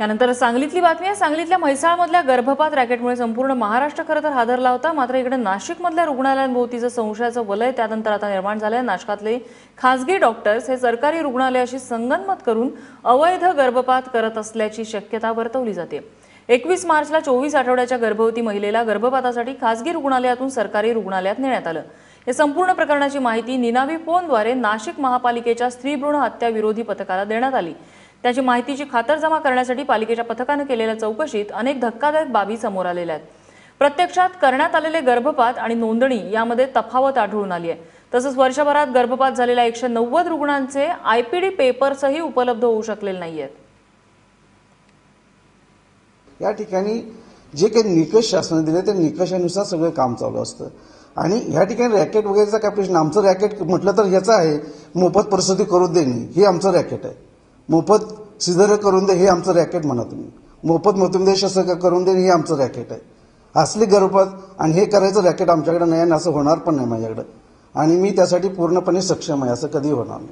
यानंतर सांगलीतली बातमी आहे. सांगलीतल्या म्हैसाळमधल्या गर्भपात रॅकेटमुळे संपूर्ण महाराष्ट्र खरं तर हादरला होता. मात्र इकडे नाशिकमधल्या रुग्णालयांभोवतीचं संशयाचं वलय त्यानंतर आता निर्माण झालंय. नाशकातले खासगी डॉक्टर्स हे सरकारी रुग्णालयाशी संगनमत करून अवैध गर्भपात करत असल्याची शक्यता वर्तवली जाते. एकवीस मार्चला चोवीस आठवड्याच्या गर्भवती महिलेला गर्भपातासाठी खासगी रुग्णालयातून सरकारी रुग्णालयात नेण्यात आलं. या संपूर्ण प्रकरणाची माहिती निनावी फोनद्वारे नाशिक महापालिकेच्या स्त्रीभ्रूण हत्या विरोधी पथकाला देण्यात आली. त्याची माहितीची खातरजमा करण्यासाठी पालिकेच्या पथकानं केलेल्या चौकशीत अनेक धक्कादायक बाबी समोर आलेल्या आहेत. प्रत्यक्षात करण्यात आलेले गर्भपात आणि नोंदणी यामध्ये तफावत आढळून आली आहे. तसंच वर्षभरात गर्भपात झालेल्या एकशे नव्वद रुग्णांचे आयपीडी पेपर्सही उपलब्ध होऊ शकलेले नाही आहेत या ठिकाणी जे काही निकष शासनाने दिले त्या निकषानुसार सगळं काम चालू असतं. आणि ह्या ठिकाणी रॅकेट वगैरेचा काय प्रश्न? आमचं रॅकेट म्हटलं तर ह्याचं आहे मोफत प्रसूती करून देणे हे आमचं रॅकेट आहे. मोफत सिझर करून दे हे आमचं रॅकेट म्हणा तुम्ही. मोफत मृत्युंजय शस्त्र करून दे हे आमचं रॅकेट आहे. असली गर्भपात आणि हे करायचं रॅकेट आमच्याकडे नाही आणि असं होणार पण नाही माझ्याकडे. आणि मी त्यासाठी पूर्णपणे सक्षम आहे असं कधी होणार नाही.